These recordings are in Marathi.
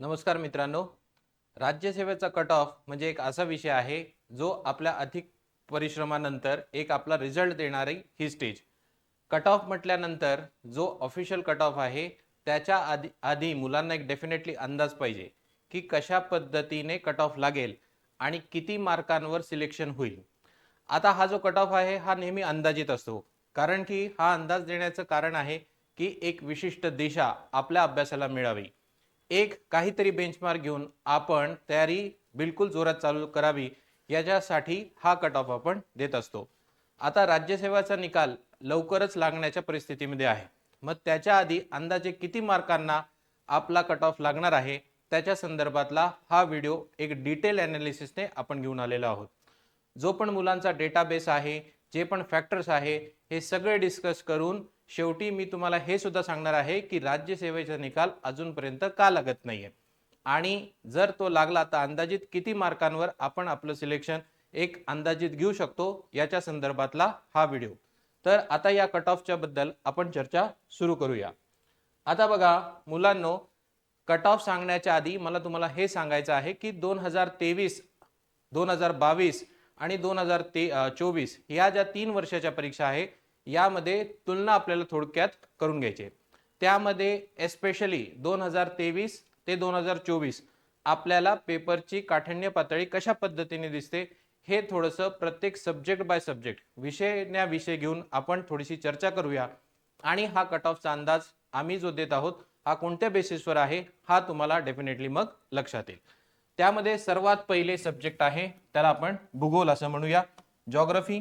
नमस्कार मित्रांनो. राज्यसेवेचा कट ऑफ म्हणजे एक असा विषय आहे जो आपल्या अधिक परिश्रमानंतर एक आपला रिझल्ट देणारी ही स्टेज कट ऑफ म्हटल्यानंतर जो ऑफिशियल कट ऑफ आहे त्याच्या आधी आधी मुलांना एक डेफिनेटली अंदाज पाहिजे की कशा पद्धतीने कट ऑफ लागेल आणि किती मार्कांवर सिलेक्शन होईल. आता हा जो कट ऑफ आहे हा नेहमी अंदाजित असतो. कारण की हा अंदाज देण्याचं कारण आहे की एक विशिष्ट दिशा आपल्या अभ्यासाला मिळावी. एक काहीतरी बेंचमार्क घेऊन आपण तयारी बिलकुल जोरात चालू करावी याच्यासाठी हा कट ऑफ आपण देत असतो. आता राज्यसेवाचा निकाल लवकरच लागण्याच्या परिस्थितीमध्ये आहे. मग त्याच्या आधी अंदाजे किती मार्कांना आपला कट ऑफ लागणार आहे त्याच्या संदर्भातला हा व्हिडिओ एक डिटेल ॲनालिसिसने आपण घेऊन आलेलो आहोत. जो पण मुलांचा डेटाबेस आहे जे पण फॅक्टर्स आहे हे सगळे डिस्कस करून शेवटी मी तुम्हाला हे सुद्धा सांगणार आहे की राज्यसेवेचा निकाल अजूनपर्यंत का लागत नाहीये? आणि जर तो लागला तर अंदाजित किती मार्कांवर आपण आपलं सिलेक्शन एक अंदाजित घेऊ शकतो याच्या संदर्भातला हा व्हिडिओ. तर आता या कट ऑफच्या बद्दल आपण चर्चा सुरू करूया. आता बघा मुलांनो कट ऑफ सांगण्याच्या आधी मला तुम्हाला हे सांगायचं आहे की दोन हजार तेवीस दोन हजार बावीस आणि दोन हजार ते चोवीस या ज्या तीन वर्षाच्या परीक्षा आहे यामध्ये तुलना आपल्याला थोडक्यात करून घ्यायची त्यामध्ये एस्पेशली दोन हजार तेवीस ते दोन हजार चोवीस आपल्याला पेपरची काठिण्य पातळी कशा पद्धतीने दिसते हे थोडंसं प्रत्येक सब्जेक्ट बाय सब्जेक्ट विषयण्या विषय घेऊन आपण थोडीशी चर्चा करूया. आणि हा कट ऑफचा अंदाज आम्ही जो देत आहोत हा कोणत्या बेसिसवर आहे हा तुम्हाला डेफिनेटली मग लक्षात येईल. त्यामध्ये सर्वात पहिले सब्जेक्ट आहे त्याला आपण भूगोल असं म्हणूया. जॉग्रफी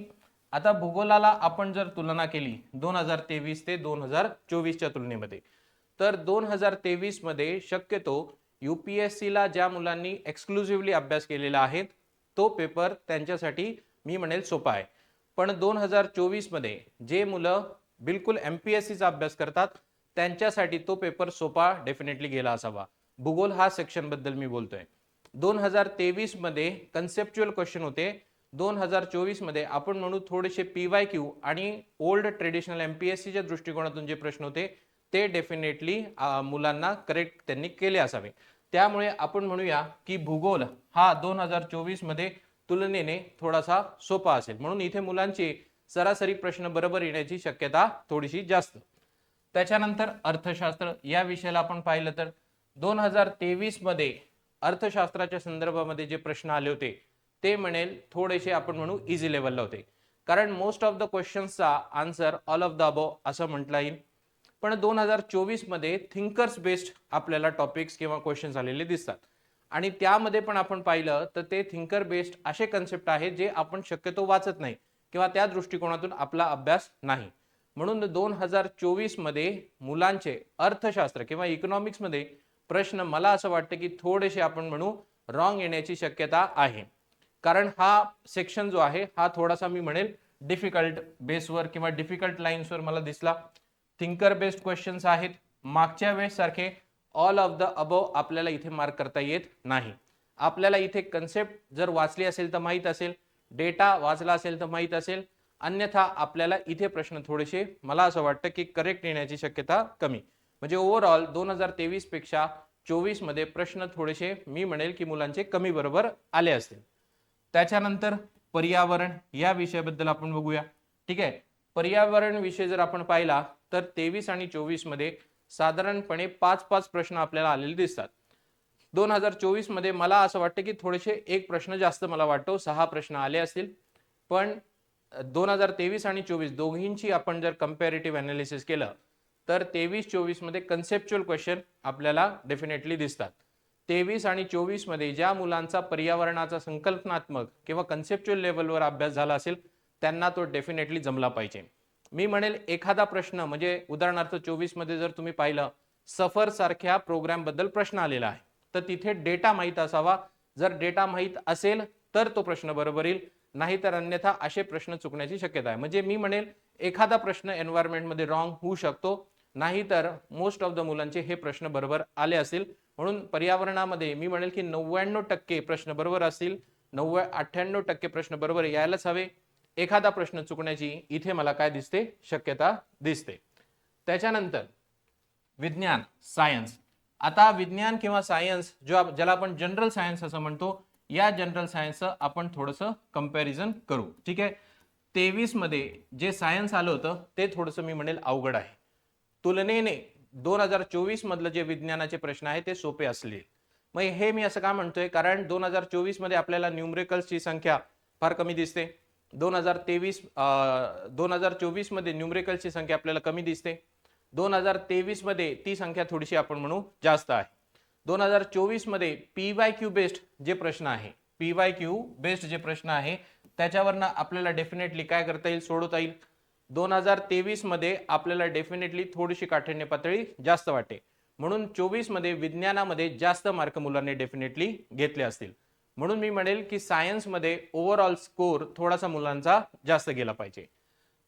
आता भूगोलाला आपण जर तुलना केली दोन हजार तेवीस ते दोन हजार चोवीसच्या तुलनेमध्ये तर दोन हजार तेवीसमध्ये शक्यतो यू पी एस सीला ज्या मुलांनी एक्सक्लुझिव्हली अभ्यास केलेला आहे तो पेपर त्यांच्यासाठी मी म्हणेल सोपा आहे. पण दोन हजार चोवीसमध्ये जे मुलं बिलकुल एम पी एस सीचा अभ्यास करतात त्यांच्यासाठी तो पेपर सोपा डेफिनेटली गेला असावा. भूगोल हा सेक्शनबद्दल मी बोलतोय. दोन हजार तेवीसमध्ये कन्सेप्च्युअल क्वेश्चन होते. दोन हजार चोवीसमध्ये आपण म्हणू थोडेसे पी वाय क्यू आणि old traditional M P S सीच्या दृष्टिकोनातून जे प्रश्न होते ते डेफिनेटली मुलांना करेक्ट त्यांनी केले असावे. त्यामुळे आपण म्हणूया की भूगोल हा दोन हजार चोवीसमध्ये तुलनेने थोडासा सोपा असेल. म्हणून इथे मुलांची सरासरी प्रश्न बरोबर येण्याची शक्यता थोडीशी जास्त. त्याच्यानंतर अर्थशास्त्र या विषयाला आपण पाहिलं तर दोन हजार तेवीसमध्ये अर्थशास्त्राच्या संदर्भामध्ये जे प्रश्न आले होते ते म्हणेल थोडेसे आपण म्हणू इझी लेवलला होते. कारण most of the क्वेश्चन्सचा answer all of the above असं म्हटलं येईल. पण दोन हजार चोवीसमध्ये थिंकर्स बेस्ड आपल्याला टॉपिक्स किंवा क्वेश्चन्स आलेले दिसतात. आणि त्यामध्ये पण आपण पाहिलं तर ते थिंकर बेस्ड असे कन्सेप्ट आहेत जे आपण शक्यतो वाचत नाही किंवा त्या दृष्टिकोनातून आपला अभ्यास नाही. म्हणून दोन हजार चोवीसमध्ये मुलांचे अर्थशास्त्र किंवा इकॉनॉमिक्समध्ये प्रश्न मला असं वाटतं की थोडेसे आपण म्हणू रॉंग येण्याची शक्यता आहे. कारण हा सेक्शन जो आहे हा थोडासा मी म्हणेल डिफिकल्ट बेसवर किंवा डिफिकल्ट लाईन्सवर मला दिसला. थिंकर बेस्ड क्वेश्चन्स आहेत. मागच्या वेळेस सारखे ऑल ऑफ द अबव आपल्याला इथे मार्क करता येत नाही. आपल्याला इथे कन्सेप्ट जर वाचली असेल तर माहीत असेल. डेटा वाचला असेल तर माहीत असेल. अन्यथा आपल्याला इथे प्रश्न थोडेसे मला असं वाटतं की करेक्ट येण्याची शक्यता कमी. म्हणजे ओव्हरऑल दोन हजार तेवीसपेक्षा चोवीसमध्ये प्रश्न थोडेसे मी म्हणेल की मुलांचे कमी बरोबर आले असतील. त्याच्यानंतर पर्यावरण या विषयाबद्दल आपण बघूया. ठीक आहे? पर्यावरण विषय जर आपण पाहिला तर तेवीस आणि चोवीसमध्ये साधारणपणे पाच पाच प्रश्न आपल्याला आलेले दिसतात. दोन हजार चोवीसमध्ये मला असं वाटतं की थोडेसे एक प्रश्न जास्त मला वाटतो सहा प्रश्न आले असतील. पण दोन हजार तेवीस आणि चोवीस दोघींची आपण जर कम्पॅरेटिव्ह अनालिसिस केलं तर तेवीस चोवीसमध्ये कन्सेप्च्युअल क्वेश्चन आपल्याला डेफिनेटली दिसतात. तेवीस आणि चोवीसमध्ये ज्या मुलांचा पर्यावरणाचा संकल्पनात्मक किंवा कन्सेप्च्युअल लेवलवर अभ्यास झाला असेल त्यांना तो डेफिनेटली जमला पाहिजे. मी म्हणेल एखादा प्रश्न म्हणजे उदाहरणार्थ चोवीसमध्ये जर तुम्ही पाहिलं सफर सारख्या प्रोग्रामबद्दल प्रश्न आलेला आहे. तर तिथे डेटा माहीत असावा. जर डेटा माहीत असेल तर तो प्रश्न बरोबर येईल. नाही तर अन्यथा असे प्रश्न चुकण्याची शक्यता आहे. म्हणजे मी म्हणेल एखादा प्रश्न एन्व्हायरमेंटमध्ये रॉंग होऊ शकतो. नाहीतर मोस्ट ऑफ द मुलांचे हे प्रश्न बरोबर आले असेल. म्हणून पर्यावरणामध्ये मी म्हणेल की नव्याण्णव टक्के प्रश्न बरोबर असतील नव्वद अठ्ठ्याण्णव टक्के प्रश्न बरोबर यायलाच हवे. एखादा प्रश्न चुकण्याची इथे मला काय दिसते? शक्यता दिसते. त्याच्यानंतर विज्ञान सायन्स. आता विज्ञान किंवा सायन्स जो ज्याला आपण जनरल सायन्स असं म्हणतो या जनरल सायन्सचं आपण थोडंसं कंपॅरिझन करू. ठीक आहे? तेवीसमध्ये जे सायन्स आलं होतं ते थोडंसं मी म्हणेल अवघड आहे. तुलनेने दोन हजार चोवीस मधलं जे विज्ञानाचे प्रश्न आहे ते सोपे असले. मग हे मी असं का म्हणतोय? कारण दोन हजार चोवीसमध्ये आपल्याला न्यूमरिकल्सची संख्या फार कमी दिसते. दोन हजार तेवीस दोन हजार चोवीसमध्ये न्यूमरिकल्सची संख्या आपल्याला कमी दिसते. दोन हजार तेवीसमध्ये ती संख्या थोडीशी आपण म्हणू जास्त आहे. दोन हजार चोवीसमध्ये पी वाय क्यू बेस्ड जे प्रश्न आहे पी वाय क्यू बेस्ड जे प्रश्न आहे त्याच्यावरनं आपल्याला डेफिनेटली काय करता येईल सोडवता येईल. दोन हजार तेवीसमध्ये आपल्याला डेफिनेटली थोडीशी काठिण्य पातळी जास्त वाटते म्हणून चोवीसमध्ये विज्ञानामध्ये जास्त मार्क मुलांनी डेफिनेटली घेतले असतील. म्हणून मी म्हणेल की सायन्समध्ये ओव्हरऑल स्कोर थोडासा मुलांचा जास्त गेला पाहिजे.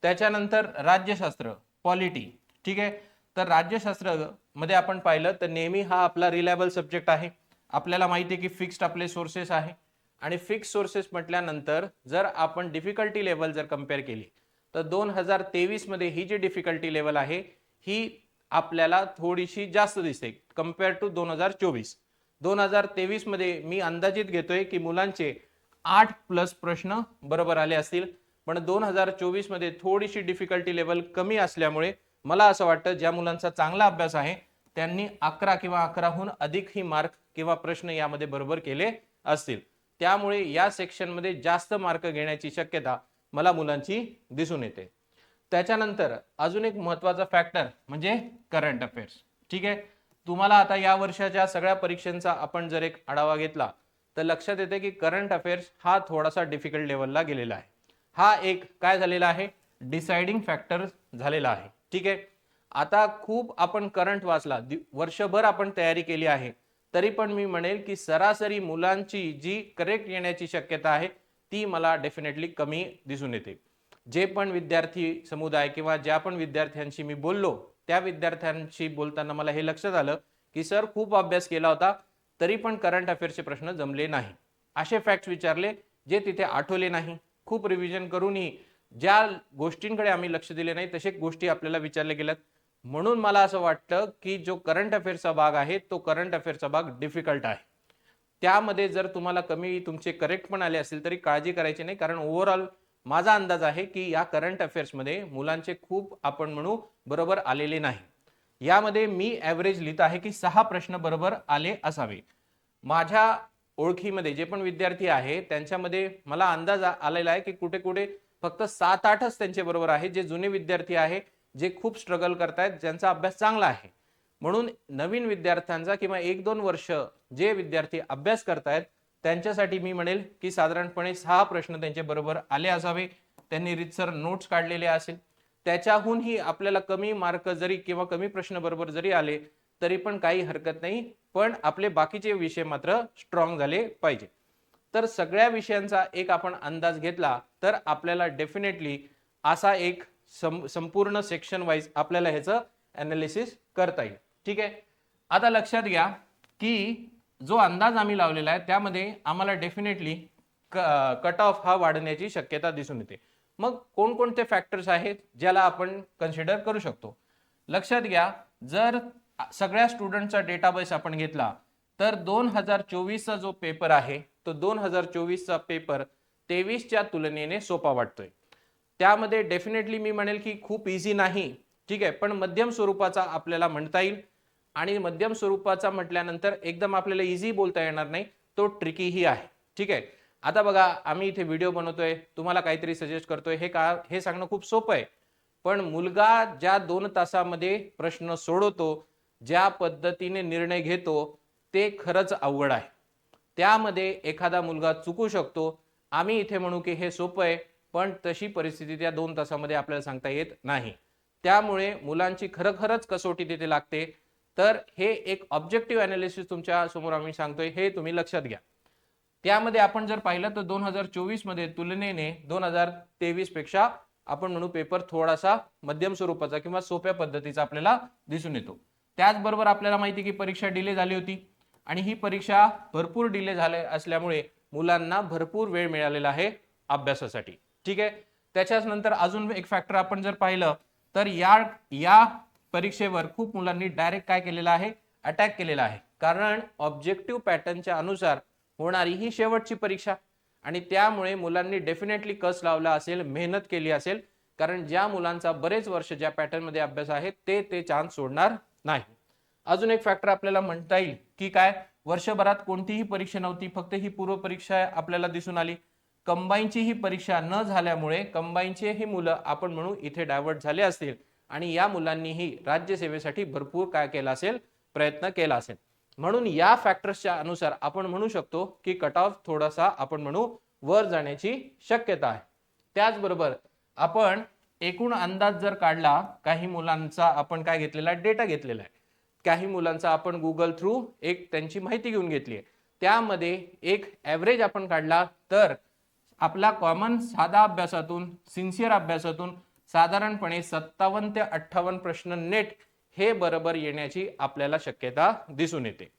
त्याच्यानंतर राज्यशास्त्र पॉलिटी ठीक आहे? तर राज्यशास्त्रमध्ये आपण पाहिलं तर नेहमी हा आपला रिलायबल सब्जेक्ट आहे. आपल्याला माहिती आहे की फिक्स्ड आपले सोर्सेस आहे. आणि फिक्स सोर्सेस म्हटल्यानंतर जर आपण डिफिकल्टी लेवल जर कंपेअर केली तर दोन हजार तेवीसमध्ये ही जी डिफिकल्टी लेवल आहे ही आपल्याला थोडीशी जास्त दिसते कंपेअर टू दोन हजार चोवीस. दोन हजार तेवीसमध्ये मी अंदाजित घेतोय की मुलांचे आठ प्लस प्रश्न बरोबर आले असतील पण दोन हजार चोवीसमध्ये थोडीशी डिफिकल्टी लेवल कमी असल्यामुळे मला असं वाटतं ज्या मुलांचा चांगला अभ्यास आहे त्यांनी अकरा किंवा अकराहून अधिक ही मार्क किंवा प्रश्न यामध्ये बरोबर केले असतील. त्यामुळे या सेक्शनमध्ये जास्त मार्क घेण्याची शक्यता मला मुलांची दिसून येते. त्याच्यानंतर अजून एक महत्त्वाचा फॅक्टर म्हणजे करंट अफेअर्स ठीक आहे? तुम्हाला आता या वर्षाच्या सगळ्या परीक्षांचा आपण जर एक आढावा घेतला तर लक्षात येते की करंट अफेअर्स हा थोडासा डिफिकल्ट लेवलला गेलेला आहे. हा एक काय झालेला आहे? डिसाइडिंग फॅक्टर झालेला आहे. ठीक आहे? आता खूप आपण करंट वाचला वर्षभर आपण तयारी केली आहे तरी पण मी म्हणेल की सरासरी मुलांची जी करेक्ट येण्याची शक्यता आहे ती मला डेफिनेटली कमी दिसून येते. जे पण विद्यार्थी समुदाय किंवा ज्या पण विद्यार्थ्यांशी मी बोललो त्या विद्यार्थ्यांशी बोलताना मला हे लक्षात आलं की सर खूप अभ्यास केला होता तरी पण करंट अफेअर्सचे प्रश्न जमले नाही. असे फॅक्ट्स विचारले जे तिथे आठवले नाही. खूप रिव्हिजन करूनही ज्या गोष्टींकडे आम्ही लक्ष दिले नाही तसे गोष्टी आपल्याला विचारल्या गेल्यात. म्हणून मला असं वाटतं की जो करंट अफेअर्सचा भाग आहे तो करंट अफेअर्सचा भाग डिफिकल्ट आहे. त्यामध्ये जर तुम्हाला कमी तुमचे करेक्ट पण आले असेल तरी काळजी करायची नाही. कारण ओव्हरऑल माझा अंदाज आहे की या करंट अफेअर्समध्ये मुलांचे खूप आपण म्हणू बरोबर आलेले नाही. यामध्ये मी ॲव्हरेज लिहित आहे की सहा प्रश्न बरोबर आले असावे. माझ्या ओळखीमध्ये जे पण विद्यार्थी आहे त्यांच्यामध्ये मला अंदाज आलेला आहे की कुठे कुठे फक्त सात आठच त्यांचे बरोबर आहे. जे जुने विद्यार्थी आहे जे खूप स्ट्रगल करतायत ज्यांचा अभ्यास चांगला आहे. म्हणून नवीन विद्यार्थ्यांचा किंवा एक दोन वर्ष जे विद्यार्थी अभ्यास करतायत त्यांच्यासाठी मी म्हणेल की साधारणपणे सहा प्रश्न त्यांच्या बरोबर आले असावे. त्यांनी रितसर नोट्स काढलेले असेल. त्याच्याहूनही आपल्याला कमी मार्क जरी किंवा कमी प्रश्न बरोबर जरी आले तरी पण काही हरकत नाही. पण आपले बाकीचे विषय मात्र स्ट्रॉंग झाले पाहिजे. तर सगळ्या विषयांचा एक आपण अंदाज घेतला तर आपल्याला डेफिनेटली असा एक सं संपूर्ण सेक्शन वाईज आपल्याला ह्याचं ॲनालिसिस करता येईल. ठीक आहे? आता लक्षात घ्या की जो अंदाज आम्ही लावलेला आहे त्यामध्ये आम्हाला डेफिनेटली कट ऑफ हा वाढण्याची शक्यता दिसून येते. मग कोणकोणते फॅक्टर्स आहेत ज्याला आपण कन्सिडर करू शकतो? लक्षात घ्या जर सगळ्या स्टुडंटचा डेटाबेस आपण घेतला तर दोन हजार चोवीसचा जो पेपर आहे तो दोन हजार चोवीसचा पेपर तेवीसच्या तुलनेने सोपा वाटतोय. त्यामध्ये डेफिनेटली मी म्हणेल की खूप इझी नाही ठीक आहे? पण मध्यम स्वरूपाचा आपल्याला म्हणता येईल. आणि मध्यम स्वरूपाचा म्हटल्यानंतर एकदम आपल्याला इझी बोलता येणार नाही. तो ट्रिकीही आहे. ठीक आहे? आता बघा आम्ही इथे व्हिडिओ बनवतोय. तुम्हाला काहीतरी सजेस्ट करतोय. हे का हे सांगणं खूप सोपं आहे. पण मुलगा ज्या दोन तासामध्ये प्रश्न सोडवतो ज्या पद्धतीने निर्णय घेतो ते खरंच अवघड आहे. त्यामध्ये एखादा मुलगा चुकू शकतो. आम्ही इथे म्हणू की हे सोपं आहे पण तशी परिस्थिती त्या दोन तासामध्ये आपल्याला सांगता येत नाही. त्यामुळे मुलांची खरखरच कसोटी तिथे लागते. तर हे एक ऑब्जेक्टिव्ह अनालिसिस तुमच्यासमोर आम्ही सांगतोय हे तुम्ही लक्षात घ्या. त्यामध्ये आपण जर पाहिलं तर दोन हजार चोवीसमध्ये तुलनेने दोन हजार तेवीसपेक्षा आपण म्हणू पेपर थोडासा मध्यम स्वरूपाचा किंवा सोप्या पद्धतीचा आपल्याला दिसून येतो. त्याचबरोबर आपल्याला माहिती की परीक्षा डिले झाली होती आणि ही परीक्षा भरपूर डिले झाले असल्यामुळे मुलांना भरपूर वेळ मिळालेला आहे अभ्यासासाठी. ठीक आहे? त्याच्याच नंतर अजून एक फॅक्टर आपण जर पाहिलं तर या या परीक्षेवर खूप मुलांनी डायरेक्ट काय केलेलं आहे? अटॅक केलेला आहे. कारण ऑब्जेक्टिव्ह पॅटर्नच्या अनुसार होणारी ही शेवटची परीक्षा. आणि त्यामुळे मुलांनी डेफिनेटली कस लावला असेल मेहनत केली असेल. कारण ज्या मुलांचा बरेच वर्ष ज्या पॅटर्नमध्ये अभ्यास आहे ते ते चान्स सोडणार नाही. अजून एक फॅक्टर आपल्याला म्हणता येईल की काय? वर्षभरात कोणतीही परीक्षा नव्हती फक्त ही पूर्व परीक्षा आपल्याला दिसून आली. कंबाईनची ही परीक्षा न झाल्यामुळे कंबाईनचे ही मुलं आपण म्हणू इथे डायव्हर्ट झाले असतील. आणि या मुलांनीही राज्यसेवेसाठी भरपूर काय केला असेल प्रयत्न केला असेल. म्हणून या फॅक्टर्सच्या अनुसार आपण म्हणू शकतो की कट ऑफ थोडासा आपण म्हणू वर जाण्याची शक्यता आहे. त्याचबरोबर आपण एकूण अंदाज जर काढला काही मुलांचा आपण काय घेतलेला डेटा घेतलेला आहे. काही मुलांचा आपण गुगल थ्रू एक त्यांची माहिती घेऊन घेतली आहे. त्यामध्ये एक ॲव्हरेज आपण काढला तर आपला कॉमन साधा अभ्यासातून सिन्सिअर अभ्यासातून साधारणपणे सत्तावन्न ते अठ्ठावन्न प्रश्न नेट हे बरोबर येण्याची आपल्याला शक्यता दिसून येते.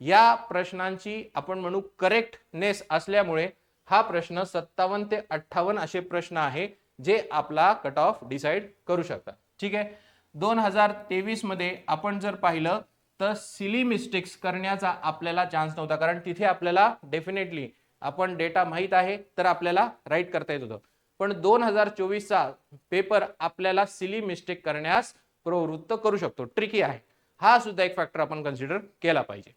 या प्रश्नांची आपण म्हणू करेक्टनेस असल्यामुळे हा प्रश्न सत्तावन्न ते अठ्ठावन्न असे प्रश्न आहे जे आपला कट ऑफ डिसाईड करू शकतात. ठीक आहे? दोन हजार तेवीसमध्ये आपण जर पाहिलं तर सिली मिस्टेक्स करण्याचा आपल्याला चान्स नव्हता. कारण तिथे आपल्याला डेफिनेटली आपण डेटा माहीत आहे तर आपल्याला राईट करता येत होतं. पण दोन हजार चोवीसचा पेपर आपल्याला सिली मिस्टेक करण्यास प्रवृत्त करू शकतो. ट्रिकी आहे. हा सुद्धा एक फॅक्टर आपण कन्सिडर केला पाहिजे.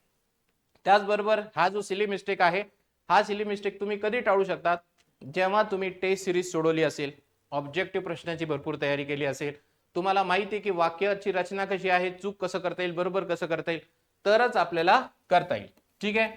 त्याचबरोबर हा जो सिली मिस्टेक आहे हा सिली मिस्टेक तुम्ही कधी टाळू शकतात? जेव्हा तुम्ही टेस्ट सिरीज सोडवली असेल ऑब्जेक्टिव्ह प्रश्नाची भरपूर तयारी केली असेल तुम्हाला माहिती आहे की वाक्याची रचना कशी आहे चूक कसं करता येईल बरोबर कसं करता येईल तरच आपल्याला करता येईल. ठीक आहे?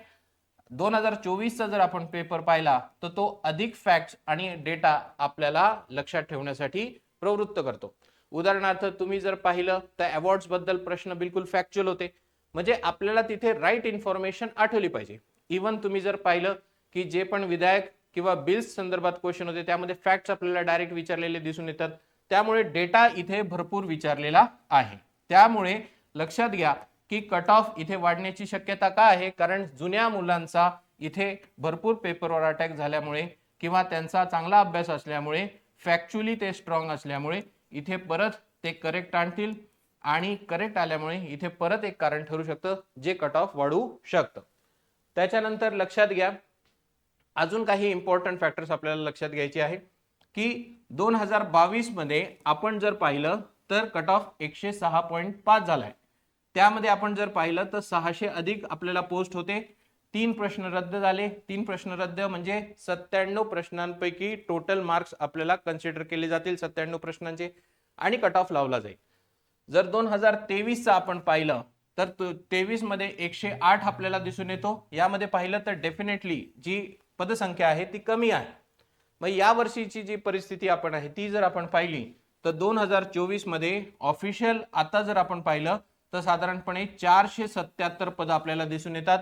दोन हजार चोवीसचा जर आपण पेपर पाहिला तर तो अधिक फॅक्ट आणि डेटा आपल्याला लक्षात ठेवण्यासाठी प्रवृत्त करतो. उदाहरणार्थ तुम्ही जर पाहिलं तर अवॉर्ड्सबद्दल प्रश्न बिलकुल फॅक्च्युअल होते. म्हणजे आपल्याला तिथे राईट इन्फॉर्मेशन आठवली पाहिजे. इवन तुम्ही जर पाहिलं की जे पण विधायक किंवा बिल्स संदर्भात क्वेश्चन होते त्यामध्ये फॅक्ट्स आपल्याला डायरेक्ट विचारलेले दिसून येतात. त्यामुळे डेटा इथे भरपूर विचारलेला आहे. त्यामुळे लक्षात घ्या की कट ऑफ इथे वाढण्याची शक्यता का आहे? कारण जुन्या मुलांचा इथे भरपूर पेपरवर अटॅक झाल्यामुळे किंवा त्यांचा चांगला अभ्यास असल्यामुळे फॅक्च्युअली ते स्ट्रॉंग असल्यामुळे इथे परत ते करेक्ट आणतील आणि करेक्ट आल्यामुळे इथे परत एक कारण ठरू शकतं जे कट ऑफ वाढू शकतं. त्याच्यानंतर लक्षात घ्या अजून काही इम्पॉर्टंट फॅक्टर्स आपल्याला लक्षात घ्यायचे आहे की दोन हजार बावीसमध्ये आपण जर पाहिलं तर कट ऑफ एकशे सहा पॉईंट पाच झाला आहे त्यामध्ये आपण जर पाहिलं तर सहाशे अधिक आपल्याला पोस्ट होते. तीन प्रश्न रद्द झाले. तीन प्रश्न रद्द म्हणजे सत्त्याण्णव प्रश्नांपैकी टोटल मार्क्स आपल्याला कन्सिडर केले जातील सत्त्याण्णव प्रश्नांचे आणि कट ऑफ लावला जाईल. जर दोन हजार तेवीसचा आपण पाहिलं तर तेवीसमध्ये एकशे आठ आपल्याला दिसून येतो. यामध्ये पाहिलं तर डेफिनेटली जी पदसंख्या आहे ती कमी आहे. मग या वर्षीची जी परिस्थिती आपण आहे ती जर आपण पाहिली तर दोन हजार चोवीसमध्ये ऑफिशियल आता जर आपण पाहिलं तर साधारणपणे चारशे सत्याहत्तर पद आपल्याला दिसून येतात.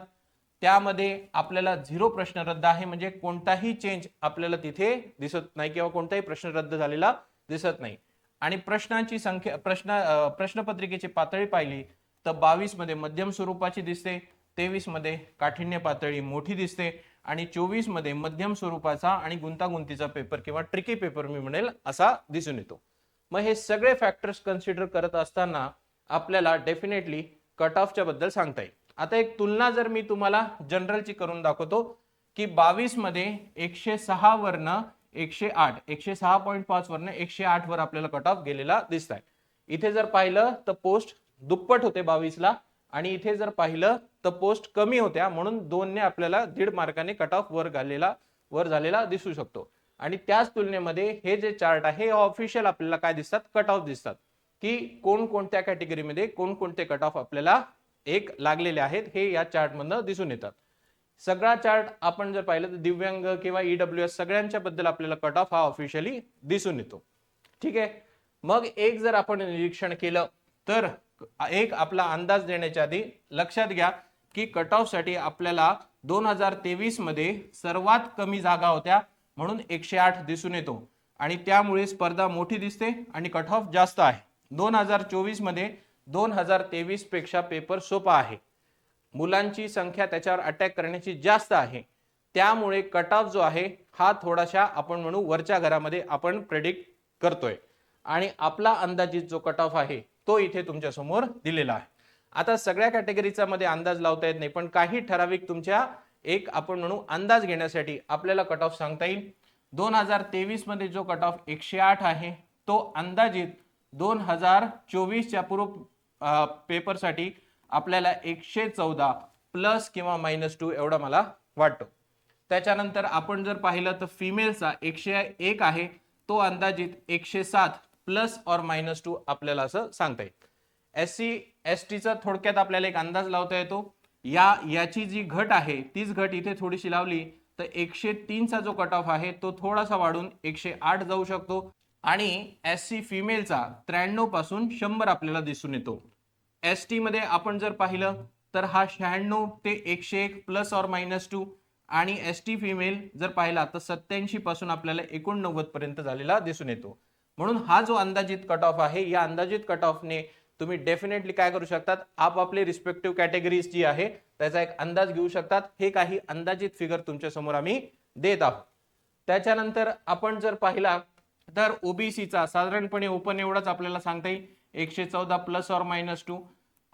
त्यामध्ये आपल्याला झिरो प्रश्न रद्द आहे म्हणजे कोणताही चेंज आपल्याला तिथे दिसत नाही किंवा कोणताही प्रश्न रद्द झालेला दिसत नाही. आणि प्रश्नांची संख्या प्रश्न प्रश्नपत्रिकेची पातळी पाहिली तर बावीसमध्ये मध्यम स्वरूपाची दिसते तेवीसमध्ये काठिण्य पातळी मोठी दिसते आणि चोवीसमध्ये मध्यम स्वरूपाचा आणि गुंतागुंतीचा पेपर किंवा ट्रिकी पेपर मी म्हणेल असा दिसून येतो. मग हे सगळे फॅक्टर्स कन्सिडर करत असताना आपल्याला डेफिनेटली कट ऑफच्या बद्दल सांगता येईल. आता एक तुलना जर मी तुम्हाला जनरलची करून दाखवतो की बावीसमध्ये एकशे सहा वरनं एकशे आठ एकशे सहा पॉईंट पाच वरनं एकशे आठ वर आपल्याला कट ऑफ गेलेला दिसत आहे इथे जर पाहिलं तर पोस्ट दुप्पट होते बावीसला आणि इथे जर पाहिलं तर पोस्ट कमी होत्या म्हणून दोनने आपल्याला दीड मार्काने कट ऑफ वर घालेला वर झालेला दिसू शकतो. आणि त्याच तुलनेमध्ये हे जे चार्ट आहे हे ऑफिशियल आपल्याला काय दिसतात? कट ऑफ दिसतात. की कोणकोणत्या कॅटेगरीमध्ये कोणकोणते कट ऑफ आपल्याला एक लागलेले आहेत हे या चार्टमधनं दिसून येतात. सगळा चार्ट आपण जर पाहिलं तर दिव्यांग किंवा ईडब्ल्यू एस सगळ्यांच्या बद्दल आपल्याला कट ऑफ हा ऑफिशियली दिसून येतो. ठीक आहे? मग एक जर आपण निरीक्षण केलं तर एक आपला अंदाज देण्याच्या आधी लक्षात घ्या की कट ऑफसाठी आपल्याला दोन हजार तेवीसमध्ये सर्वात कमी जागा होत्या म्हणून एकशे आठ दिसून येतो. आणि त्यामुळे स्पर्धा मोठी दिसते आणि कट ऑफ जास्त आहे. दोन हजार चोवीसमध्ये दोन हजार तेवीसपेक्षा पेपर सोपा आहे. मुलांची संख्या त्याच्यावर अटॅक करण्याची जास्त आहे. त्यामुळे कट ऑफ जो आहे हा थोडाशा आपण म्हणू वरच्या घरामध्ये आपण प्रेडिक्ट करतोय. आणि आपला अंदाजित जो कट ऑफ आहे तो इथे तुमच्यासमोर दिलेला आहे. आता सगळ्या कॅटेगरीचा मध्ये अंदाज लावता येत नाही पण काही ठराविक तुमच्या एक आपण म्हणू अंदाज घेण्यासाठी आपल्याला कट ऑफ सांगता येईल. दोन हजार तेवीसमध्ये जो कट ऑफ एकशे आठ आहे तो अंदाजित दोन हजार चोवीसच्या पूर्व पेपरसाठी आपल्याला एकशे चौदा प्लस किंवा मायनस टू एवढा मला वाटतो. त्याच्यानंतर आपण जर पाहिलं तर फिमेलचा एकशे एक आहे तो अंदाजित एकशे सात प्लस और मायनस टू आपल्याला असं सांगता येईल. एस सी एस टीचा थोडक्यात आपल्याला एक अंदाज लावता येतो. या याची जी घट आहे तीच घट इथे थोडीशी लावली तर एकशे तीनचा जो कट ऑफ आहे तो थोडासा वाढून एकशे आठ जाऊ शकतो. आणि एस सी फिमेलचा त्र्याण्णवपासून शंभर आपल्याला दिसून येतो. एस टीमध्ये आपण जर पाहिलं तर हा शहाण्णव ते एकशे एक प्लस और मायनस टू आणि एस टी फिमेल जर पाहिला तर सत्याऐंशी पासून आपल्याला एकोणनव्वद पर्यंत झालेला दिसून येतो. म्हणून हा जो अंदाजित कट ऑफ आहे या अंदाजित कट ऑफने तुम्ही डेफिनेटली काय करू शकतात? आपापले रिस्पेक्टिव्ह कॅटेगरीज जी आहे त्याचा एक अंदाज घेऊ शकतात. हे काही अंदाजित फिगर तुमच्यासमोर आम्ही देत आहोत. त्याच्यानंतर आपण जर पाहिला तर ओबीसीचा साधारणपणे ओपन एवढाच आपल्याला सांगता येईल. एकशे चौदा प्लस ऑर मायनस टू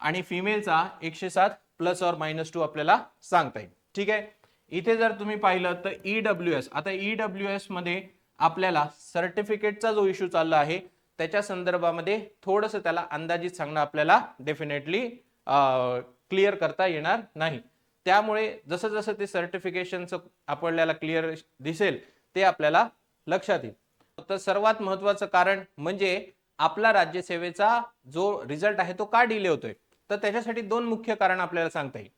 आणि फिमेलचा एकशे सात प्लस ऑर मायनस टू आपल्याला सांगता येईल. ठीक आहे? इथे जर तुम्ही पाहिलं तर ईडब्ल्यू एस आता ईडब्ल्यू एसमध्ये आपल्याला सर्टिफिकेटचा जो इश्यू चालला आहे त्याच्या संदर्भामध्ये थोडंसं त्याला अंदाजित सांगणं आपल्याला डेफिनेटली क्लिअर करता येणार नाही. त्यामुळे जसं जसं ते सर्टिफिकेशनचं आपल्याला क्लिअर दिसेल ते आपल्याला लक्षात येईल. तर सर्वात महत्वाचं कारण म्हणजे आपला राज्यसेवेचा जो रिझल्ट आहे तो का डिले होतोय? तर त्याच्यासाठी दोन मुख्य कारण आपल्याला सांगता येईल.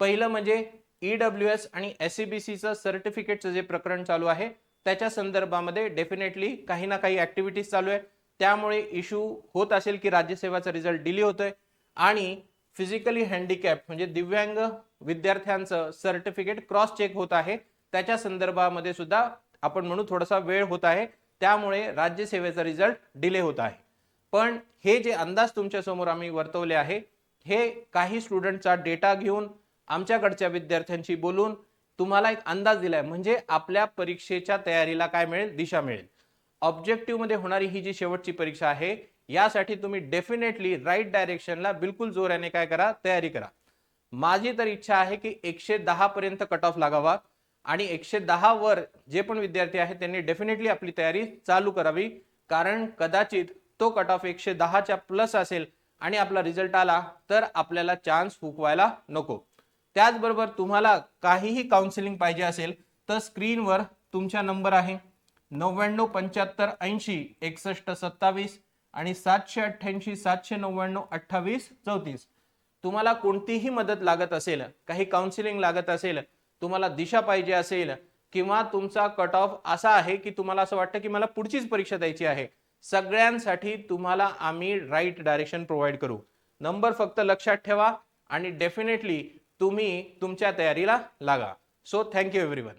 पहिलं म्हणजे ईडब्ल्यू एस आणि एस सी बी सीचं सर्टिफिकेटचं जे प्रकरण चालू आहे त्याच्या संदर्भामध्ये डेफिनेटली काही ना काही ऍक्टिव्हिटीज चालू आहे. त्यामुळे इश्यू होत असेल की राज्यसेवाचा रिझल्ट डिले होतोय. आणि फिजिकली हँडिकॅप म्हणजे दिव्यांग विद्यार्थ्यांचं सर्टिफिकेट क्रॉस चेक होत आहे. त्याच्या संदर्भामध्ये सुद्धा आपण म्हणू थोडासा वेळ होत आहे. त्यामुळे राज्यसेवेचा रिझल्ट डिले होत आहे. पण हे जे अंदाज तुमच्यासमोर आम्ही वर्तवले आहे हे काही स्टुडंटचा डेटा घेऊन आमच्याकडच्या विद्यार्थ्यांशी बोलून तुम्हाला एक अंदाज दिलाय. म्हणजे आपल्या परीक्षेच्या तयारीला काय मिळेल? दिशा मिळेल. ऑब्जेक्टिव्हमध्ये होणारी ही जी शेवटची परीक्षा आहे यासाठी तुम्ही डेफिनेटली राईट डायरेक्शनला बिलकुल जोराने काय करा? तयारी करा. माझी तर इच्छा आहे की एकशे दहा पर्यंत कट ऑफ लागावा. आणि एकशे दहा वर जे पण विद्यार्थी आहेत त्यांनी डेफिनेटली आपली तयारी चालू करावी. कारण कदाचित तो कट ऑफ एकशे दहाच्या प्लस असेल आणि आपला रिझल्ट आला तर आपल्याला चान्स फुकवायला नको. त्याचबरोबर तुम्हाला काहीही काउन्सिलिंग पाहिजे असेल तर स्क्रीनवर तुमचा नंबर आहे. नव्याण्णव पंच्याहत्तर ऐंशी एकसष्ट सत्तावीस आणि सातशे अठ्ठ्याऐंशी सातशे नव्याण्णव अठ्ठावीस चौतीस. तुम्हाला कोणतीही मदत लागत असेल काही काउन्सिलिंग लागत असेल तुम्हाला दिशा पाहिजे असेल किंवा तुमचा कट ऑफ असा आहे की तुम्हाला असं वाटतं की मला पुढचीच परीक्षा द्यायची आहे सगळ्यांसाठी तुम्हाला आम्ही राईट डायरेक्शन प्रोव्हाइड करू. नंबर फक्त लक्षात ठेवा आणि डेफिनेटली तुम्ही तुमच्या तयारीला लागा. So thank you everyone